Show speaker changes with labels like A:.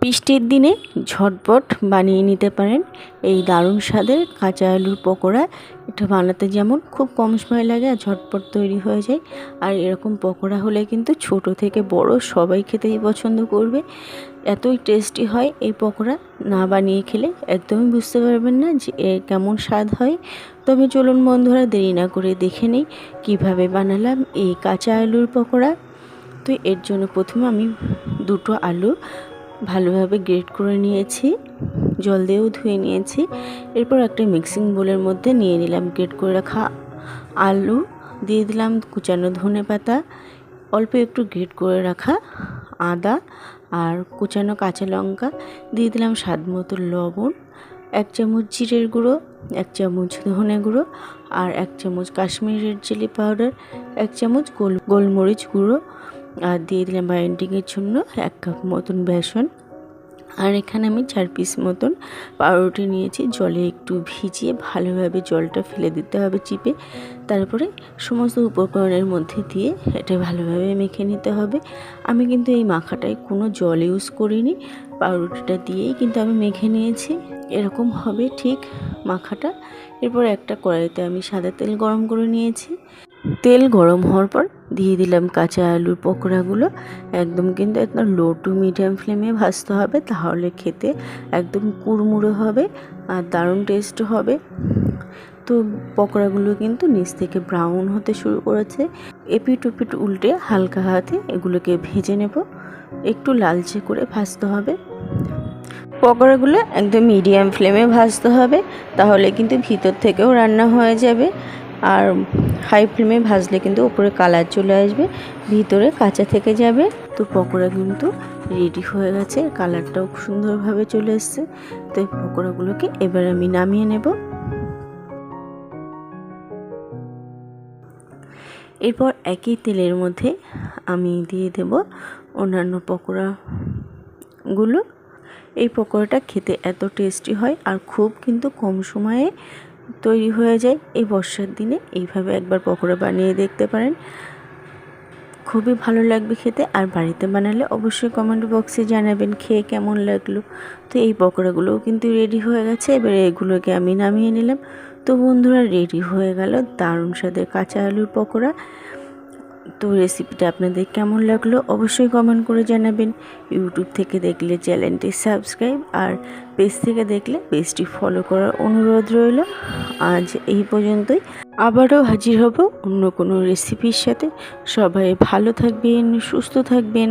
A: বৃষ্টির দিনে ঝটপট বানিয়ে নিতে পারেন এই দারুণ স্বাদের কাঁচা আলুর পকোড়া। এটা বানাতে যেমন খুব কম সময় লাগে আর ঝটপট তৈরি হয়ে যায়। আর এরকম পকোড়া হলে কিন্তু ছোট থেকে বড় সবাই খেতেই পছন্দ করবে। এতই টেস্টি হয় এই পকোড়া না বানিয়ে খেলে একদমই বুঝতে পারবেন না যে কেমন স্বাদ হয়। তবে চলুন বন্ধুরা, দেরি না করে দেখে নিই কীভাবে বানালাম এই কাঁচা আলুর পকোড়া। তো এর জন্য প্রথমে আমি দুটো আলু ভালোভাবে গ্রেট করে নিয়েছি, জল দিয়েও ধুয়ে নিয়েছি। এরপর একটা মিক্সিং বোলের মধ্যে নিয়ে নিলাম গ্রেট করে রাখা আলু, দিয়ে দিলাম কুচানো ধনে পাতা, অল্প একটু গ্রেট করে রাখা আদা আর কুচানো কাঁচা লঙ্কা, দিয়ে দিলাম স্বাদ মতো লবণ, এক চামচ জিরের গুঁড়ো, এক চামচ ধনে গুঁড়ো আর এক চামচ কাশ্মীরি রেড চিলি পাউডার, এক চামচ গোল, গোলমরিচ গুঁড়ো আর দিয়ে দিলাম বাইন্ডিংয়ের জন্য এক কাপ মতন বেসন। আর এখানে আমি চার পিস মতন পাউরুটি নিয়েছি, জলে একটু ভিজিয়ে ভালোভাবে জলটা ফেলে দিতে হবে চিপে। তারপরে সমস্ত উপকরণের মধ্যে দিয়ে এটা ভালোভাবে মেখে নিতে হবে। আমি কিন্তু এই মাখাটায় কোনো জল ইউজ করিনি, পাউরুটিটা দিয়েই কিন্তু আমি মেখে নিয়েছি। এরকম হবে ঠিক মাখাটা। এরপর একটা কড়াইতে আমি সাদা তেল গরম করে নিয়েছি। তেল গরম হওয়ার পর দিয়ে দিলাম কাঁচা আলুর পকোড়াগুলো। একদম কিন্তু একদম লো টু মিডিয়াম ফ্লেমে ভাজতে হবে, তাহলে খেতে একদম কুড়মুড়ো হবে আর দারুণ টেস্ট হবে। তো পকোড়াগুলো কিন্তু নিচ থেকে ব্রাউন হতে শুরু করেছে। এপিট ওপিট উল্টে হালকা হাতে এগুলোকে ভেজে নেব। একটু লালচে করে ভাজতে হবে। পকোড়াগুলো একদম মিডিয়াম ফ্লেমে ভাজতে হবে, তাহলে কিন্তু ভিতর থেকেও রান্না হয়ে যাবে। আর হাই ফ্লেমে ভাজলে কিন্তু উপরে কালার চলে আসবে, ভিতরে কাঁচা থেকে যাবে। তো পকোড়া কিন্তু রেডি হয়ে গেছে, কালারটাও সুন্দরভাবে চলে এসছে। তো এই পকোড়াগুলোকে এবার আমি নামিয়ে নেব। এরপর একই তেলের মধ্যে আমি দিয়ে দেব অন্যান্য পকোড়াগুলো। এই পকোড়াটা খেতে এত টেস্টি হয় আর খুব কিন্তু কম সময়ে তৈরি হয়ে যায়। এই বর্ষার দিনে এইভাবে একবার পকোড়া বানিয়ে দেখতে পারেন। খুবই ভালো লাগবে খেতে। আর বাড়িতে বানালে অবশ্যই কমেন্ট বক্সে জানাবেন খেয়ে কেমন লাগল। তো এই পকোড়াগুলোও কিন্তু রেডি হয়ে গেছে। এবারে এগুলোকে আমি নামিয়ে নিলাম। তো বন্ধুরা রেডি হয়ে গেল দারুণ স্বাদের কাঁচা আলুর পকোড়া। তো রেসিপিটা আপনাদের কেমন লাগল অবশ্যই কমেন্ট করে জানাবেন। ইউটিউব থেকে দেখলে চ্যানেলটি সাবস্ক্রাইব আর পেজ থেকে দেখলে পেজটি ফলো করার অনুরোধ রইল। আজ এই পর্যন্তই। আবারও হাজির হব অন্য কোনো রেসিপির সাথে। সবাই ভালো থাকবেন, সুস্থ থাকবেন।